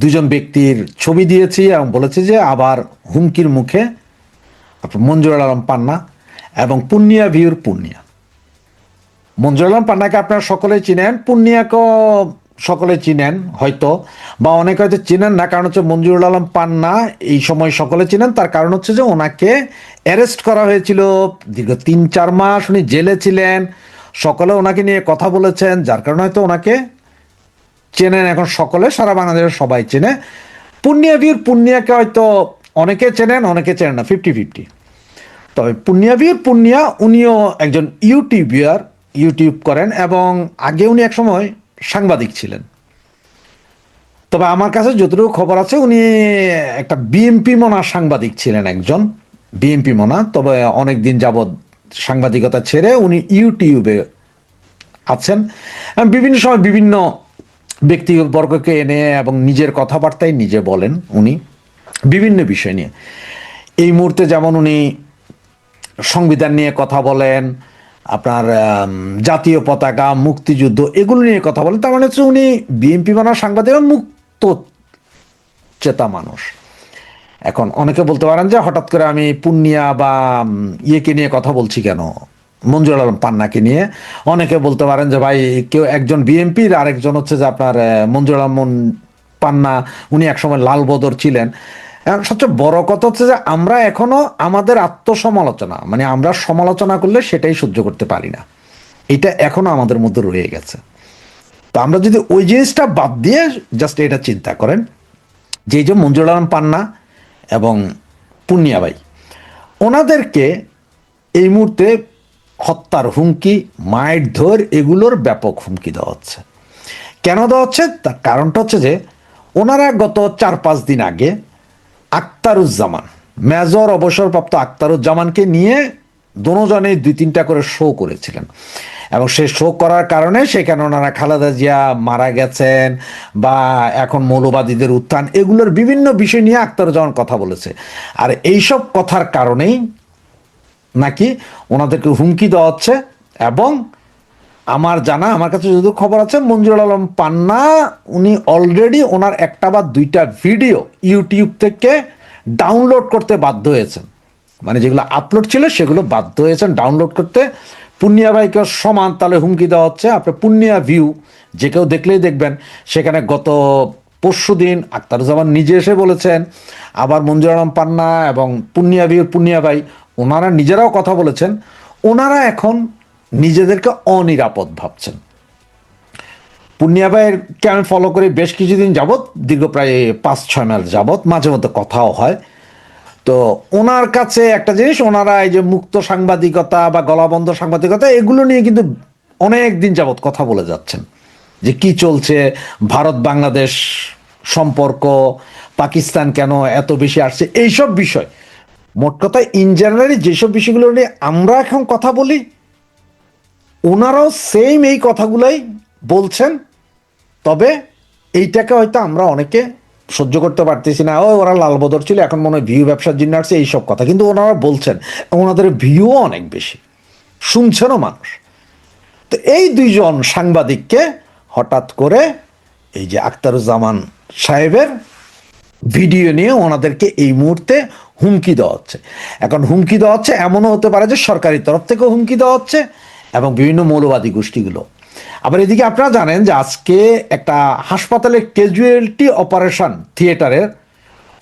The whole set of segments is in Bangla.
দুজন ব্যক্তির ছবি দিয়েছি এবং বলেছি যে আবার হুমকির মুখে মঞ্জুর আলম পান্না এবং পুন্নিয়া ভিউর পুন্নিয়া মঞ্জুর আলম পান্নাকে আপনারা সকলে চিনেন পুন্নিয়াকেও সকলে চিনেন হয়তো, বা অনেকে হয়তো চিনেন না, কারণ হচ্ছে মঞ্জুরুল আলম পান্না এই সময় সকলে চিনেন, তার কারণ হচ্ছে যে ওনাকে অ্যারেস্ট করা হয়েছিল দীর্ঘ তিন চার মাস, উনি জেলে ছিলেন, সকলে ওনাকে নিয়ে কথা বলেছেন, যার কারণে হয়তো ওনাকে চেনেন এখন সকলে, সারা বাংলাদেশের সবাই চেনে। পুণ্যিয়া বীর পুণ্যিয়াকে হয়তো অনেকে চেনেন অনেকে চেনেন না ফিফটি ফিফটি তবে পুণ্যিয়া বীর পুণ্যিয়া উনিও একজন ইউটিউবিয়ার ইউটিউব করেন এবং আগে উনি একসময় সাংবাদিক ছিলেন। তবে আমার কাছে যতটুকু খবর আছে, উনি একটা বিএমপি মনা সাংবাদিক ছিলেন একজন বিএমপি মনা। তবে অনেক দিন যাবৎ সাংবাদিকতা ছেড়ে উনি ইউটিউবে আছেন। বিভিন্ন সময় বিভিন্ন ব্যক্তিবর্গকে এনে এবং নিজের কথাবার্তায় নিজে বলেন উনি। বিভিন্ন বিষয় নিয়ে। এই মুহূর্তে যেমন উনি সংবিধান নিয়ে কথা বলেন, আপনার জাতীয় পতাকা, মুক্তিযুদ্ধ এগুলো নিয়ে কথা বলেন, তার মানে হচ্ছে উনি বিএনপি বানার সাংবাদিক মুক্ত চেতা মানুষ। এখন অনেকে বলতে পারেন যে হঠাৎ করে আমি পুন্নিয়া বা ইয়েকে নিয়ে কথা বলছি কেন? মঞ্জুর আলম পান্নাকে নিয়ে। অনেকে বলতে পারেন যে, ভাই, কেউ একজন বিএনপির আরেকজন হচ্ছে যে আপনার মঞ্জুর আলম পান্না, উনি একসময় লাল বদর ছিলেন। এখন সবচেয়ে বড় কথা হচ্ছে যে, আমরা এখনও আমাদের আত্মসমালোচনা মানে আমরা সমালোচনা করলে সেটাই সহ্য করতে পারি না। এটা এখনও আমাদের মধ্যে রয়ে গেছে। তো আমরা যদি ওই জিনিসটা বাদ দিয়ে জাস্ট এটা চিন্তা করেন, যে যে মঞ্জুর আলম পান্না এবং পুনিয়াবাই ওনাদেরকে এই মুহূর্তে হত্যার হুমকি, মায়ের ধর, এগুলোর ব্যাপক হুমকি দেওয়া হচ্ছে। কেন দেওয়া হচ্ছে? তার কারণটা হচ্ছে যে, ওনারা গত চার পাঁচ দিন আগে আক্তারুজ্জামান মেজর অবসরপ্রাপ্ত আক্তারুজ্জামানকে নিয়ে দোনোজনে দুই তিনটা করে শো করেছিলেন। এবং সে শো করার কারণে সেখানে ওনারা খালেদা জিয়া মারা গেছেন বা এখন মৌলবাদীদের উত্থান, এগুলোর বিভিন্ন বিষয় নিয়ে আক্তারুজ্জামান কথা বলেছে। আর এইসব কথার কারণেই নাকি ওনাদেরকে হুমকি দেওয়া হচ্ছে? এবং আমার জানা, আমার কাছে যদি খবর আছে মঞ্জুর আলম পান্না, উনি অলরেডি ওনার একটা বা দুইটা ভিডিও ইউটিউব থেকে ডাউনলোড করতে বাধ্য হয়েছেন। মানে যেগুলো আপলোড ছিল, সেগুলো বাধ্য হয়েছেন ডাউনলোড করতে। পুণ্যিয়া ভাইকে সমান তাহলে হুমকি দেওয়া হচ্ছে। আপনার পুণ্যিয়া ভিউ যে কেউ দেখলেই দেখবেন। সেখানে গত পরশু দিন আক্তারুজ্জামান নিজে এসে বলেছেন, আবার মঞ্জুর আলম পান্না এবং পুণ্যিয়া ভিউর পুণ্যিয়া ভাই ওনারা নিজেরাও কথা বলেছেন, ওনারা এখন নিজেদেরকে অনিরাপদ ভাবছেন। পুণ্যিয়া ভাইয়েরকে আমি ফলো করি বেশ কিছুদিন যাবৎ, দীর্ঘ প্রায় পাঁচ, ছয় মাস যাবৎ মাঝে মধ্যে কথাও হয়। তো ওনার কাছে একটা জিনিস, ওনারা এই যে মুক্ত সাংবাদিকতা বা গলাবন্ধ সাংবাদিকতা, এগুলো নিয়ে কিন্তু অনেক দিন যাবৎ কথা বলে যাচ্ছেন। যে কি চলছে, ভারত, বাংলাদেশ সম্পর্ক, পাকিস্তান কেন এত বেশি আসছে, এইসব বিষয়। মোট কথা ইন জেনারেলি যেসব বিষয়গুলো নিয়ে আমরা এখন কথা বলি, ওনারাও সেম এই কথাগুলোই বলছেন, তবে এইটাকে হয়তো আমরা অনেকে সহ্য করতে পারতেছি না। ও, ওরা লাল বদর ছিল, এখন মনে হয় ভিউ ব্যবসার জন্য আসছে, এইসব কথা। কিন্তু ওনারা বলছেন ওনাদের ভিউও অনেক বেশি। শুনছেনও মানুষ। তো এই দুইজন সাংবাদিককে হঠাৎ করে এই যে আখতারুজ্জামান সাহেবের ভিডিও নিয়ে ওনাদেরকে এই মুহূর্তে হুমকি দেওয়া হচ্ছে। এখন হুমকি দেওয়া হচ্ছে এমনও হতে পারে যে সরকারি তরফ থেকেও হুমকি দেওয়া হচ্ছে এবং বিভিন্ন মৌলবাদী গোষ্ঠীগুলো। আবার এদিকে আপনারা জানেন যে আজকে একটা হাসপাতালের ক্যাজুয়ালিটি অপারেশন থিয়েটারের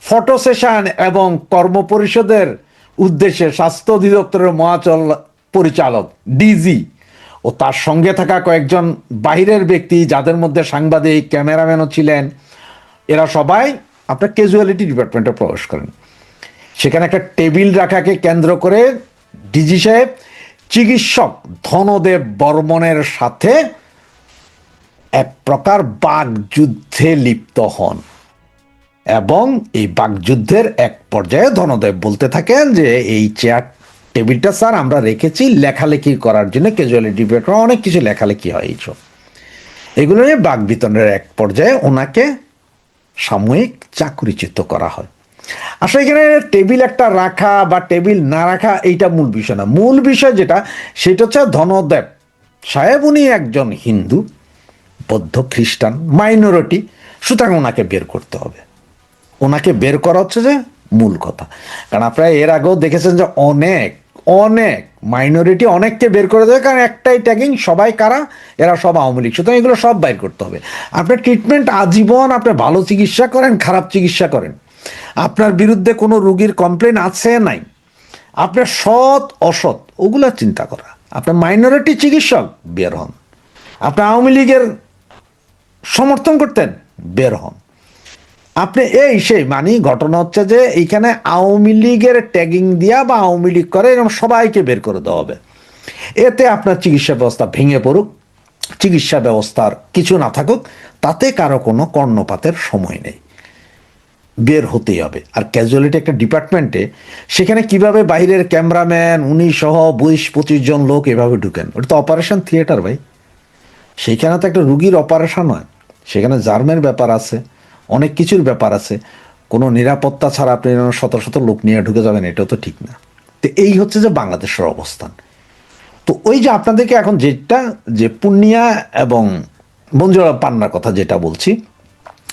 ফটো সেশন এবং কর্মপরিষদের উদ্দেশ্যে স্বাস্থ্য অধিদপ্তরের মহাচল পরিচালক ডিজি ও তার সঙ্গে থাকা কয়েকজন বাইরের ব্যক্তি যাদের মধ্যে সাংবাদিক, ক্যামেরাম্যানও ছিলেন, এরা সবাই আপনার ক্যাজুয়ালিটি ডিপার্টমেন্টে প্রবেশ করেন। সেখানে একটা টেবিল রাখাকে কেন্দ্র করে ডিজি সাহেব চিকিৎসক ধনদেব বর্মনের সাথে এক প্রকার বাগযুদ্ধে লিপ্ত হন। এবং এই বাগযুদ্ধের এক পর্যায়ে ধনদেব বলতে থাকেন যে, এই চেয়ার টেবিলটা স্যার আমরা রেখেছি, লেখালেখি করার জন্য ক্যাজুয়ালিটি ডিপার্টমেন্ট অনেক কিছু লেখালেখি হয় এইসব এগুলো নিয়ে বাঘ বিতরণের এক পর্যায়ে ওনাকে সাময়িক চাকরিচ্যুত করা হয়। আসলে এখানে টেবিল একটা রাখা বা টেবিল না রাখা এইটা মূল বিষয় না। মূল বিষয় যেটা, সেটা হচ্ছে ধনদেব। সাহেব উনি একজন হিন্দু, বৌদ্ধ, খ্রিস্টান, মাইনরিটি। সুতরাং ওনাকে বের করতে হবে। ওনাকে বের করা হচ্ছে যে মূল কথা। কারণ আপনারা এর আগেও দেখেছেন যে অনেক অনেক মাইনরিটি অনেককে বের করে দেবে, কারণ একটাই ট্যাগিং সবাই কারা? এরা সব আওয়ামী লীগ। সুতরাং এগুলো সব বাইর করতে হবে। আপনার ট্রিটমেন্ট আজীবন আপনি ভালো চিকিৎসা করেন, খারাপ চিকিৎসা করেন। আপনার বিরুদ্ধে কোনো রুগীর কমপ্লেন আছে নাই? আপনার সৎ, অসৎ, ওগুলো চিন্তা করা। আপনার মাইনরিটি চিকিৎসক, বের হন। আপনার আওয়ামী লীগের সমর্থন করতেন, বের হন। আপনি এই সেই মানে ঘটনা হচ্ছে যে এইখানে আওয়ামী লীগের ট্যাগিং দিয়া বা আওয়ামী লীগ করে এরকম সবাইকে বের করে দেওয়া হবে। এতে আপনার চিকিৎসা ব্যবস্থা ভেঙে পড়ুক, চিকিৎসা ব্যবস্থার কিছু না থাকুক, তাতে কারও কোনো কর্ণপাতের সময় নেই। বের হতেই হবে। আর ক্যাজুয়ালিটি একটা ডিপার্টমেন্টে সেখানে কীভাবে বাইরের ক্যামেরাম্যান, উনি সহ বিশ, পঁচিশ জন লোক এভাবে ঢুকেন? ওটা তো অপারেশন থিয়েটার ভাই। সেইখানে তো একটা রুগীর অপারেশন হয়। সেখানে জার্মের ব্যাপার আছে। অনেক কিছুর ব্যাপার আছে। কোনো নিরাপত্তা ছাড়া আপনি শত শত লোক নিয়ে ঢুকে যাবেন, এটাও তো ঠিক না। তো এই হচ্ছে যে বাংলাদেশের অবস্থান। তো ওই যে আপনাদেরকে এখন যেটা, যে পূর্ণিয়া এবং মঞ্জুরা পান্নার কথা যেটা বলছি,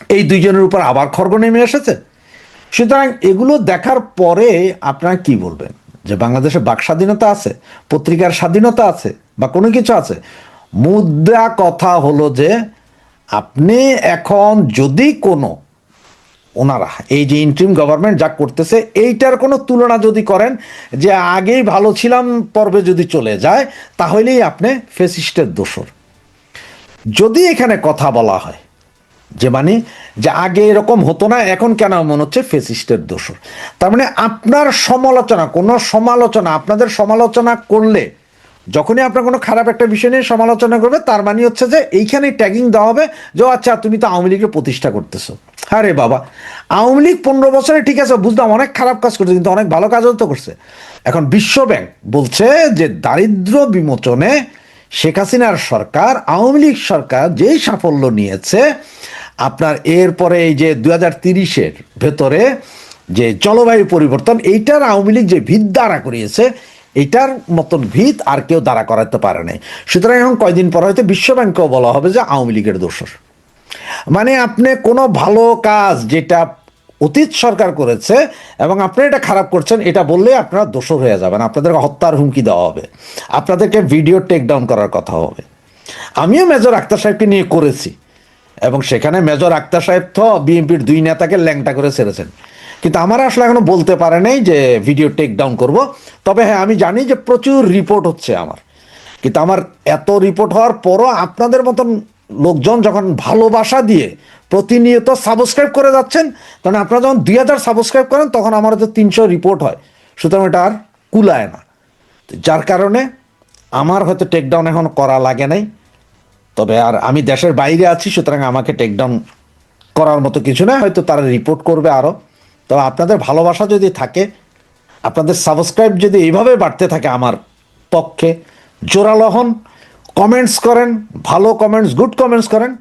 এই দুইজনের উপর আবার খর্গ নেমে এসেছে। সুতরাং এগুলো দেখার পরে আপনারা কি বলবেন? যে বাংলাদেশে বাক স্বাধীনতা আছে, পত্রিকার স্বাধীনতা আছে, বা কোনো কিছু আছে। মুদ্রা কথা হলো যে আপনি এখন যদি কোনো ওনারা, এই যে ইন্ট্রিম গভর্নমেন্ট যা করতেছে, এইটার কোনো তুলনা যদি করেন যে আগেই ভালো ছিলাম, পর্বে যদি চলে যায়, তাহলেই আপনি ফেসিস্টের দোষর। যদি এখানে কথা বলা হয়, যে মানে যে আগে এরকম হতো না, এখন কেন মনে হচ্ছে? ফেসিস্টের দোষর। তার মানে আপনার সমালোচনা, কোনো সমালোচনা, আপনাদের সমালোচনা করলে যখনই আপনার কোনো খারাপ একটা বিষয় নিয়ে সমালোচনা করবে, তার মানে হচ্ছে যে এইখানে ট্যাগিং দেওয়া হবে যে আচ্ছা তুমি তো আওয়ামী লীগের প্রতিষ্ঠা করতেছো। আরে বাবা, আওয়ামী লীগ পনেরো বছরে ঠিক আছে, বুঝলাম, অনেক খারাপ কাজ করছে, কিন্তু অনেক ভালো কাজও তো করছে। এখন বিশ্ব ব্যাংক বলছে যে, দারিদ্র বিমোচনে শেখ হাসিনার সরকার, আওয়ামী লীগ সরকার যেই সাফল্য নিয়েছে, আপনার এরপরে এই যে দু হাজার তিরিশের ভেতরে যে জলবায়ু পরিবর্তন, এইটার আওয়ামী লীগ যে ভিত দাঁড়া করিয়েছে এইটার মতন ভিত আর কেউ দাঁড়া করাতে পারে নাই। সুতরাং এখন কয়দিন পর হয়তো বিশ্বব্যাংকেও বলা হবে যে আওয়ামী লীগের দোষর। মানে আপনি কোনো ভালো কাজ যেটা অতীত সরকার করেছে এবং আপনি এটা খারাপ করছেন, এটা বললে আপনারা দোষর হয়ে যাবেন। আপনাদেরকে হত্যার হুমকি দেওয়া হবে। আপনাদেরকে ভিডিও টেক ডাউন করার কথা হবে। আমিও মেজর আক্তার সাহেবকে নিয়ে করেছি। এবং সেখানে মেজর আক্তার সাহেব তো বিএনপির দুই নেতাকে ল্যাংটা করে ছেড়েছেন। কিন্তু আমার আসলে এখনও বলতে পারে নাই যে ভিডিও টেক ডাউন করব। তবে হ্যাঁ আমি জানি যে প্রচুর রিপোর্ট হচ্ছে আমার। কিন্তু আমার এত রিপোর্ট হওয়ার পরও আপনাদের মতন লোকজন যখন ভালোবাসা দিয়ে প্রতিনিয়ত সাবস্ক্রাইব করে যাচ্ছেন তখন আপনারা যখন দুই হাজার সাবস্ক্রাইব করেন, তখন আমার তো তিনশো রিপোর্ট হয়। সুতরাং এটা আর কুলায় না। যার কারণে আমার হয়তো টেকডাউন এখন করা লাগে নাই। তবে আর আমি দেশের বাইরে আছি, সুতরাং আমাকে টেকডাউন করার মতো কিছু না, হয়তো তারা রিপোর্ট করবে আরও তবে আপনাদের ভালোবাসা যদি থাকে, আপনাদের সাবস্ক্রাইব যদি এইভাবে বাড়তে থাকে আমার পক্ষে, জোরালো হন কমেন্টস করেন, ভালো কমেন্টস গুড কমেন্টস করেন